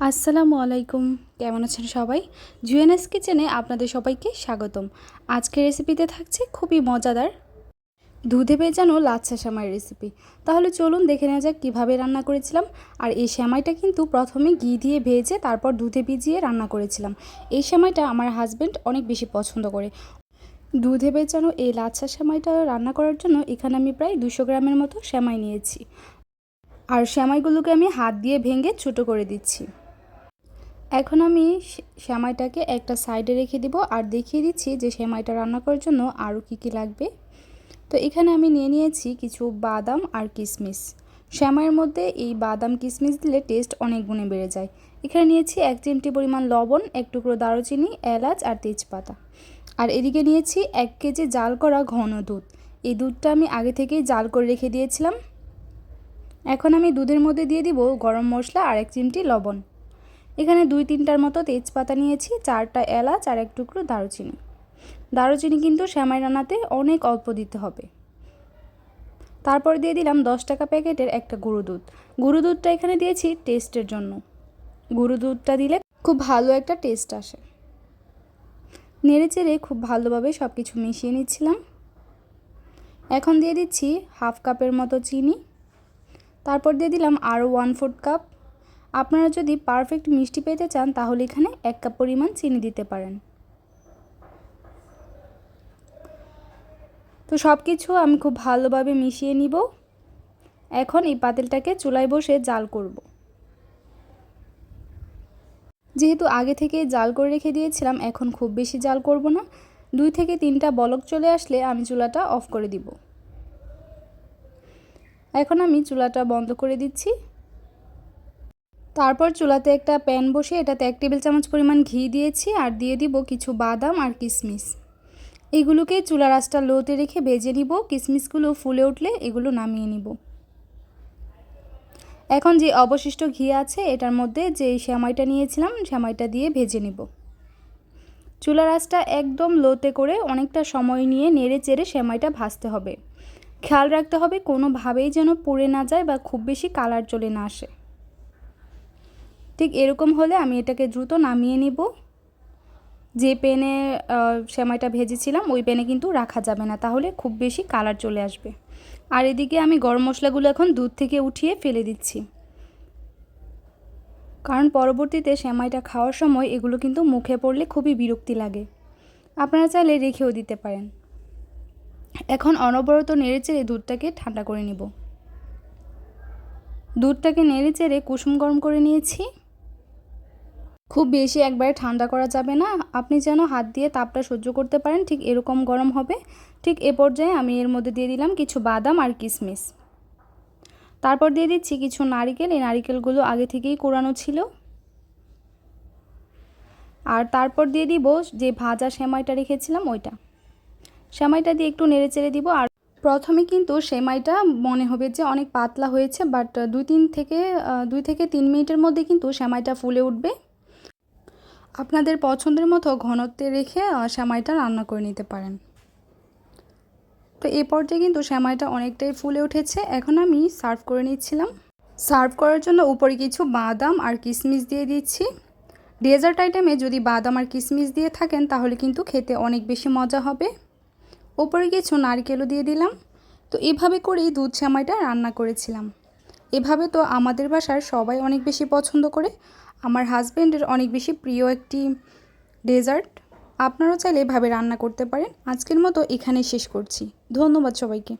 আসসালামু আলাইকুম। কেমন আছেন সবাই? জুএনএস কিচেনে আপনাদের সবাইকে স্বাগতম। আজকের রেসিপিতে থাকছে খুবই মজাদার দুধে ভেজানো লাচ্ছা সেমাই রেসিপি। তাহলে চলুন দেখে নেওয়া যাক কীভাবে রান্না করেছিলাম। আর এই সেমাইটা কিন্তু প্রথমে ঘি দিয়ে ভেজে তারপর দুধে ভিজিয়ে রান্না করেছিলাম। এই সেমাইটা আমার হাজব্যান্ড অনেক বেশি পছন্দ করে। দুধে ভেজানো এই লাচ্ছা সেমাইটা রান্না করার জন্য এখানে আমি প্রায় দুশো গ্রামের মতো সেমাই নিয়েছি। আর সেমাইগুলোকে আমি হাত দিয়ে ভেঙে ছোটো করে দিচ্ছি। এখন আমি সেমাইটাকে একটা সাইডে রেখে দিব আর দেখিয়ে দিচ্ছি যে সেমাইটা রান্না করার জন্য আরও কী কী লাগবে। তো এখানে আমি নিয়ে নিয়েছি কিছু বাদাম আর কিশমিশ শ্যামাইয়ের মধ্যে এই বাদাম কিশমিশ দিলে টেস্ট অনেক গুণে বেড়ে যায়। এখানে নিয়েছি এক চিমটি পরিমাণ লবণ, এক টুকরো দারুচিনি, এলাচ আর তেজপাতা। আর এদিকে নিয়েছি এক কেজি জাল করা ঘন দুধ। এই দুধটা আমি আগে থেকেই জাল করে রেখে দিয়েছিলাম। এখন আমি দুধের মধ্যে দিয়ে দিব গরম মশলা আর এক চিমটি লবণ। এখানে দুই তিনটার মতো তেজপাতা নিয়েছি, চারটা এলাচ আর এক টুকরো দারুচিনি। দারুচিনি কিন্তু শ্যামাই রান্নাতে অনেক অল্প দিতে হবে। তারপর দিয়ে দিলাম দশ টাকা প্যাকেটের একটা গুঁড়ো দুধ। গুঁড়ো দুধটা এখানে দিয়েছি টেস্টের জন্য। গুঁড়ো দুধটা দিলে খুব ভালো একটা টেস্ট আসে। নেড়ে চেড়ে খুব ভালোভাবে সব কিছু মিশিয়ে নিচ্ছিলাম। এখন দিয়ে দিচ্ছি হাফ কাপের মতো চিনি। তারপর দিয়ে দিলাম আরও ওয়ান ফোর্থ কাপ আপনারা যদি পারফেক্ট মিষ্টি পেতে চান, তাহলে এখানে এক কাপ পরিমাণ চিনি দিতে পারেন। তো সব কিছু আমি খুব ভালোভাবে মিশিয়ে নিব। এখন এই পাতিলটাকে চুলায় বসে জাল করব। যেহেতু আগে থেকে জাল করে রেখে দিয়েছিলাম, এখন খুব বেশি জাল করব না। দুই থেকে তিনটা বলক চলে আসলে আমি চুলাটা অফ করে দিব। এখন আমি চুলাটা বন্ধ করে দিচ্ছি। তারপর চুলাতে একটা প্যান বসে এটাতে এক টেবিল চামচ পরিমাণ ঘি দিয়েছি আর দিয়ে দিব কিছু বাদাম আর কিশমিশ এগুলোকে চুলার আঁচটা লোতে রেখে ভেজে নিব কিশমিশগুলো ফুলে উঠলে এগুলো নামিয়ে নিব। এখন যে অবশিষ্ট ঘি আছে, এটার মধ্যে যে শ্যামাইটা নিয়েছিলাম, শ্যামাইটা দিয়ে ভেজে নিব। চুলার আঁচটা একদম লোতে করে অনেকটা সময় নিয়ে নেড়ে চেড়ে শ্যামাইটা ভাজতে হবে। খেয়াল রাখতে হবে কোনোভাবেই যেন পুড়ে না যায় বা খুব বেশি কালার চলে না আসে। ঠিক এরকম হলে আমি এটাকে দ্রুত নামিয়ে নিব। যে পেনে সেমাইটা ভেজেছিলাম, ওই পেনে কিন্তু রাখা যাবে না, তাহলে খুব বেশি কালার চলে আসবে। আর এদিকে আমি গরম মশলাগুলো এখন দুধ থেকে উঠিয়ে ফেলে দিচ্ছি। কারণ পরবর্তীতে সেমাইটা খাওয়ার সময় এগুলো কিন্তু মুখে পড়লে খুবই বিরক্তি লাগে। আপনারা চাইলে রেখেও দিতে পারেন। এখন অনবরত নেড়ে চেড়ে দুধটাকে ঠান্ডা করে নিব। দুধটাকে নেড়ে চেড়ে কুসুম গরম করে নিয়েছি। খুব বেশি একবারে ঠান্ডা করা যাবে না। আপনি যেন হাত দিয়ে তাপটা সহ্য করতে পারেন, ঠিক এরকম গরম হবে। ঠিক এ পর্যায়ে আমি এর মধ্যে দিয়ে দিলাম কিছু বাদাম আর কিশমিশ তারপর দিয়ে দিচ্ছি কিছু নারিকেল। এই নারিকেলগুলো আগে থেকেই কোরানো ছিল। আর তারপর দিয়ে দিব যে ভাজা সেমাইটা রেখেছিলাম ওইটা। সেমাইটা দিয়ে একটু নেড়ে চেড়ে দিব। আর প্রথমে কিন্তু সেমাইটা মনে হবে যে অনেক পাতলা হয়েছে, বাট দুই তিন থেকে দুই থেকে তিন মিনিটের মধ্যে কিন্তু সেমাইটা ফুলে উঠবে। আপনাদের পছন্দের মতো ঘনত্বে রেখে শ্যামাইটা রান্না করে নিতে পারেন। তো এই পর্যায়ে কিন্তু শ্যামাইটা অনেকটাই ফুলে উঠেছে। এখন আমি সার্ভ করে নিচ্ছিলাম। সার্ভ করার জন্য উপরে কিছু বাদাম আর কিশমিশ দিয়ে দিচ্ছি। ডেজার্ট আইটেমে যদি বাদাম আর কিশমিশ দিয়ে থাকেন, তাহলে কিন্তু খেতে অনেক বেশি মজা হবে। ওপরে কিছু নারকেলও দিয়ে দিলাম। তো এভাবে করেই দুধ শ্যামাইটা রান্না করেছিলাম। এভাবে তো আমাদের বাসার সবাই অনেক বেশি পছন্দ করে। আমার হাজব্যান্ডের অনেক বেশি প্রিয় একটি ডেজার্ট। আপনারাও চাইলে এভাবে রান্না করতে পারেন। আজকের মতো এখানে শেষ করছি। ধন্যবাদ সবাইকে।